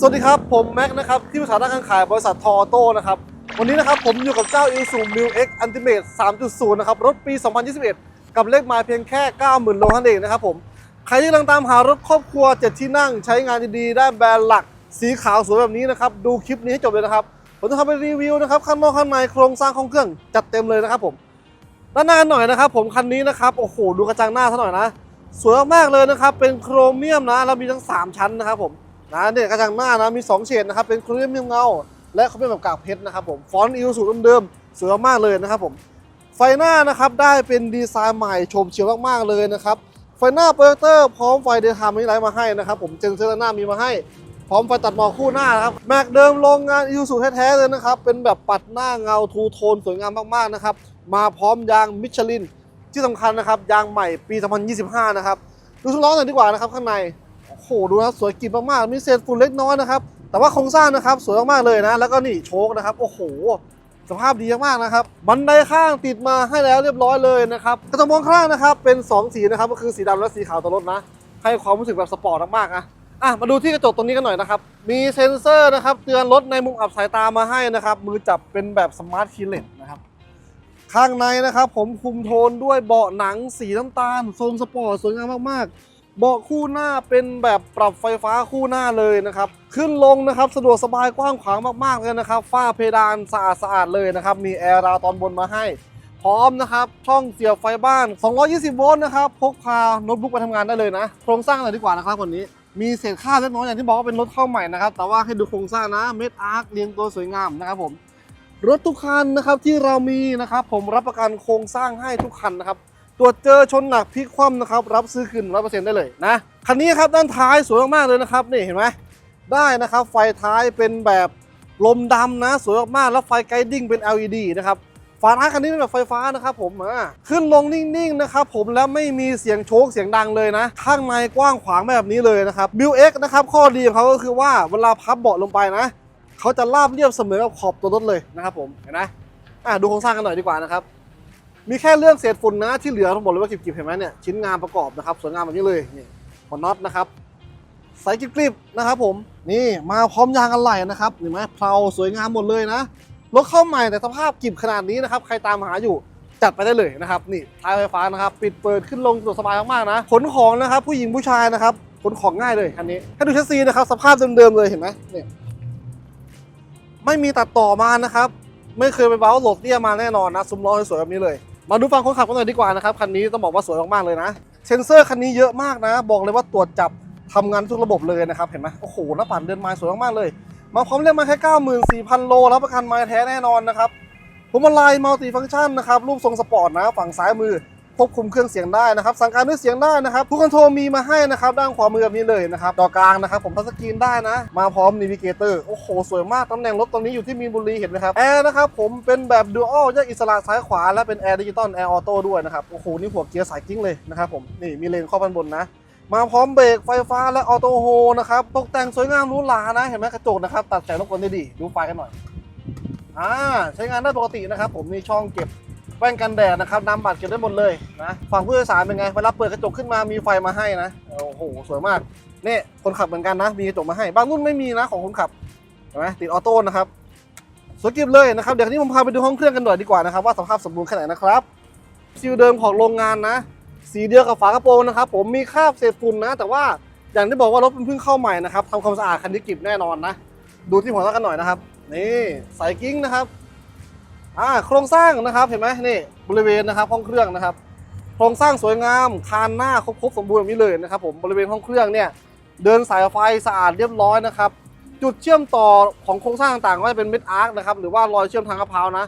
สวัสดีครับ ผมแม็กนะครับ ที่ปรึกษาด้านการขายบริษัททอโต้นะครับ วันนี้นะครับผมอยู่กับเจ้า i s u m i l X Ultimate 3.0 นะครับ รถปี 2021 กับเลขไมล์เพียงแค่ 90,000 โลเท่านั้นเองนะครับผม ใครที่กำลังตามหารถครอบครัว 7 ที่นั่งใช้งานดีๆ ได้แบรนด์หลักสีขาวสวยแบบนี้นะครับ ดูคลิปนี้ให้จบเลยนะครับ ผมจะทำเป็นรีวิวนะครับข้างนอกข้างในโครงสร้างของเครื่องจัดเต็มเลยนะครับผมด้านหน้ากันหน่อยนะครับ ผมคันนี้นะครับโอ้โหดูกระจังหน้าซะหน่อยนะ สวยมากๆเลยนะครับเป็นโครเมียมนะแล้วมีทั้ง 3 ชั้นนะครับผม นะเนี่ยกระจังหน้านะมี 2 เฉดนะครับเป็นโครเมียมเงาและเขาเป็นแบบกากเพชรนะครับผมฟอนต์อิวสูตรเดิมๆสวยมากเลยนะครับผมไฟหน้านะครับได้เป็นดีไซน์ใหม่ชมเฉียวมากๆเลยนะครับไฟหน้าโปรเจคเตอร์พร้อมไฟเดย์ไทม์มิไลท์มาให้นะครับผมเจนเซอร์หน้ามีมาให้พร้อมไฟตัดหมอกคู่หน้านะครับแม็กเดิมโรงงานอิวสูแท้ๆเลยนะครับเป็นแบบปัดหน้าเงาทูโทนสวยงามมากๆนะครับมาพร้อมยางมิชลินที่สำคัญนะครับยางใหม่ปี 2025 นะครับดูชุดล้อหน่อยดีกว่านะครับข้างใน โอ้โหดูนะสวยกริบมากๆมีเศษฝุ่นเล็กน้อยนะครับ แต่ว่าโครงสร้างนะครับสวยมากๆเลยนะ แล้วก็นี่โชคนะครับ โอ้โหสภาพดีมากๆนะครับ บันไดข้างติดมาให้แล้วเรียบร้อยเลยนะครับกระจกมองข้างนะครับ เป็น 2 สีนะครับ ก็คือสีดำและสีขาวตัวรถนะ ให้ความรู้สึกแบบสปอร์ตมากๆนะอะมาดูที่กระจกตรงนี้กันหน่อยนะครับ มีเซ็นเซอร์นะครับ เตือนรถในมุมอับสายตามาให้นะครับ มือจับเป็นแบบสมาร์ทคีเลสนะครับ ข้างในนะครับ ผมคุมโทนด้วยเบาะหนังสีน้ำตาลทรงสปอร์ตสวยงามมากๆ เบาะคู่หน้าเป็นแบบปรับไฟฟ้าคู่หน้าเลยนะครับ ขึ้นลงนะครับสะดวกสบายกว้างขวางมากๆเลยนะครับ ฝ้าเพดานสะอาดสะอาดๆเลยนะครับ มีแอร์ราวตอนบนมาให้ พร้อมนะครับ ช่องเสียบไฟบ้าน 220 โวลต์นะครับ พกพาโน้ตบุ๊กไปทำงานได้เลยนะ โครงสร้างหน่อยดีกว่านะครับคนนี้ มีเศษค่าเล็กน้อยอย่างที่บอกว่าเป็นรถเข้าใหม่นะครับ แต่ว่าให้ดูโครงสร้างนะ เม็ดอาร์คเรียงตัวสวยงามนะครับผม รถทุกคันนะครับที่เรามีนะครับ ผมรับประกันโครงสร้างให้ทุกคันนะครับ ตรวจเจอชนหนักพลิกคว่ำนะครับ รับซื้อคืนร้อยเปอร์เซ็นต์ได้เลยนะ คันนี้ครับด้านท้ายสวยมากๆเลยนะครับนี่เห็นไหมได้นะครับ ไฟท้ายเป็นแบบลมดำนะ สวยมากๆแล้วไฟไกดิ้งเป็น LED นะครับฝาท้ายคันนี้เป็นแบบไฟฟ้านะครับผมอ่าขึ้นลงนิ่งๆนะครับผมแล้วไม่มีเสียงโชกเสียงดังเลยนะ ข้างในกว้างขวางแบบนี้เลยนะครับ b ิ X นะครับข้อดีของเขาก็คือว่าเวลาพับเบาะลงไปนะเขาจะราบเรียบเสมอกับขอบตัวรถเลยนะครับผมเห็นไหมอะดูโครงสร้างกันหน่อยดีกว่านะครับ มีแค่เรื่องเศษฝุ่นนะที่เหลือทั้งหมดเลยว่ากิบๆเห็นไหมเนี่ยชิ้นงานประกอบนะครับสวยงามแบบนี้เลยนี่หัวน็อตนะครับใสกริบๆนะครับผมนี่มาพร้อมยางอะไหล่นะครับเห็นไหมเพลาสวยงามหมดเลยนะรถเข้าใหม่แต่สภาพกริบขนาดนี้นะครับใครตามหาอยู่จัดไปได้เลยนะครับนี่ท้ายไฟฟ้านะครับปิดเปิดขึ้นลงสะดวกสบายมากๆนะขนของนะครับผู้หญิงผู้ชายนะครับขนของง่ายเลยคันนี้ถ้าดูแชสซีนะครับสภาพเดิมๆเลยเห็นไหมเนี่ยไม่มีตัดต่อมานะครับ ไม่เคยไปเบ้าโหลดเตี้ยมาแน่นอนนะซุ้มล้อสวยๆแบบนี้เลย มาดูฝั่งคนขับกันหน่อยดีกว่านะครับคันนี้ต้องบอกว่าสวยมากๆเลยนะเซ็นเซอร์คันนี้เยอะมากนะ บอกเลยว่าตรวจจับทำงานทุกระบบเลยนะครับเห็นไหมโอ้โหหน้าปัดเดินไม้สวยมากๆเลย มาพร้อมเรียกมาแค่ 94,000 โลรับประกันไม้แท้แน่นอนนะครับผมมาลายมัลติฟังก์ชันนะครับรูปทรงสปอร์ตนะ ฝั่งซ้ายมือ ควบคุมเครื่องเสียงได้นะครับสั่งการด้วยเสียงได้นะครับทุกคอนโทรมีมาให้นะครับด้านขวามือแบบนี้เลยนะครับจอกลางนะครับผมทัชสกรีนได้นะ มาพร้อมนิวิเกเตอร์โอ้โหสวยมากตำแหน่งรถตรงนี้อยู่ที่มีนบุรีเห็นไหมครับแอร์นะครับผมเป็นแบบดูอัลแยกอิสระซ้ายขวาและเป็นแอร์ดิจิตอลแอร์ออโต้ด้วยนะครับโอ้โหนี่หัวเกียร์สายกิ้งเลยนะครับผมนี่มีเลนครอบด้านบนนะมาพร้อมเบรกไฟฟ้าและออโต้โฮนะครับตกแต่งสวยงามหรูหรานะ เห็นไหมกระจกนะครับ ตัดแสงรบกวนได้ดี ดูไฟกันหน่อย อ่า ใช้งานได้ปกตินะครับ ผมมีช่องเก็บ แว่นกันแดดนะครับนำบัตรเก็บได้หมดเลยนะฝั่งผู้โดยสารเป็นไงเวลาเปิดกระจกขึ้นมามีไฟมาให้นะโอ้โหสวยมากนี่คนขับเหมือนกันนะ มีกระจกมาให้ บางรุ่นไม่มีนะของคนขับเห็นไหมติดออโต้นะครับสวยกิบเลยนะครับเดี๋ยวนี้ผมพาไปดูห้องเครื่องกันหน่อยดีกว่านะครับว่าสภาพสมบูรณ์แค่ไหนนะครับซีลเดิมของโรงงานนะ สีเดียวกับฝากระโปรงนะครับ ผมมีคราบเศษฝุ่นนะ แต่ว่าอย่างที่บอกว่ารถเพิ่งเข้าใหม่นะครับทำความสะอาดคันนี้กิบแน่นอนนะ ดูที่หัวน็อตกันหน่อยนะครับ นี่ใส่กิ้งนะครับ อ่าโครงสร้างนะครับเห็นไหมนี่บริเวณนะครับห้องเครื่องนะครับ โครงสร้างสวยงามคานหน้าครบครบสมบูรณ์แบบนี้เลยนะครับผมบริเวณห้องเครื่องเนี่ยเดินสายไฟสะอาดเรียบร้อยนะครับ จุดเชื่อมต่อของโครงสร้างต่างๆก็จะเป็นเม็ดอาร์คนะครับหรือว่ารอยเชื่อมทางกระเพรานะ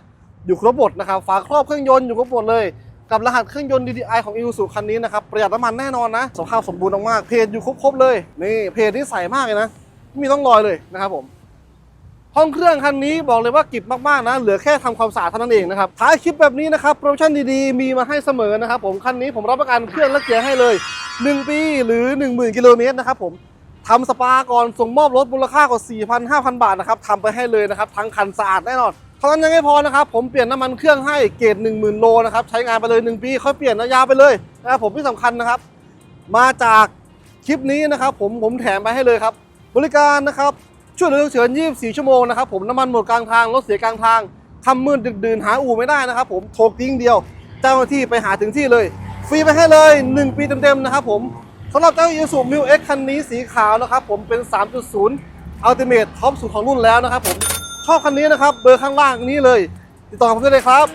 อยู่ครบหมดนะครับฝาครอบเครื่องยนต์อยู่ครบหมดเลยกับรหัสเครื่องยนต์ DDI ของ i s u คันนี้นะครับประหยัดน้ำมันแน่นอนนะสภาพสมบูรณ์มากๆเพจอยู่ครบๆเลยนี่เพจนี่ใสมากเลยนะไม่มีต้องรอยเลยนะครับผม ห้องเครื่องคันนี้บอกเลยว่ากิบมากๆนะ เหลือแค่ทำความสะอาดเท่านั้นเองนะครับท้ายคลิปแบบนี้นะครับโปรโมชั่นดีๆ มีมาให้เสมอนะครับผมคันนี้ผมรับประกันเครื่องและเกียร์ให้เลย 1 ปีหรือ 10,000 กิโลเมตรนะครับผมทำสปาก่อนส่งมอบรถมูลค่ากว่า 4,000 5,000 บาทนะครับทำไปให้เลยนะครับทั้งคันสะอาดแน่นอนเท่านั้นยังไม่พอนะครับผมเปลี่ยนน้ำมันเครื่องให้เกรด10,000 โลนะครับใช้งานไปเลย 1 ปีค่อยเปลี่ยนนะยาวไปเลยนะครับผมที่สำคัญนะครับ มาจากคลิปนี้นะครับผมผมแถมไปให้เลยครับ บริการนะครับ ช่วยเหลือฉุกเฉิน 24 ชั่วโมงนะครับผมน้ำมันหมดกลางทางรถเสียกลางทางคำมืดดึกดื่นหาอู่ไม่ได้นะครับผมโทรกิ้งเดียว เจ้าหน้าที่ไปหาถึงที่เลย ฟรีไปให้เลย 1 ปีเต็มๆนะครับผมสำหรับเจ้า Isuzu Mu X คันนี้สีขาวนะครับผมเป็น 3.0 Ultimate ท็อปสุดของรุ่นแล้วนะครับผมชอบคันนี้นะครับเบอร์ข้างล่างนี้เลย ติดต่อผมได้เลยครับ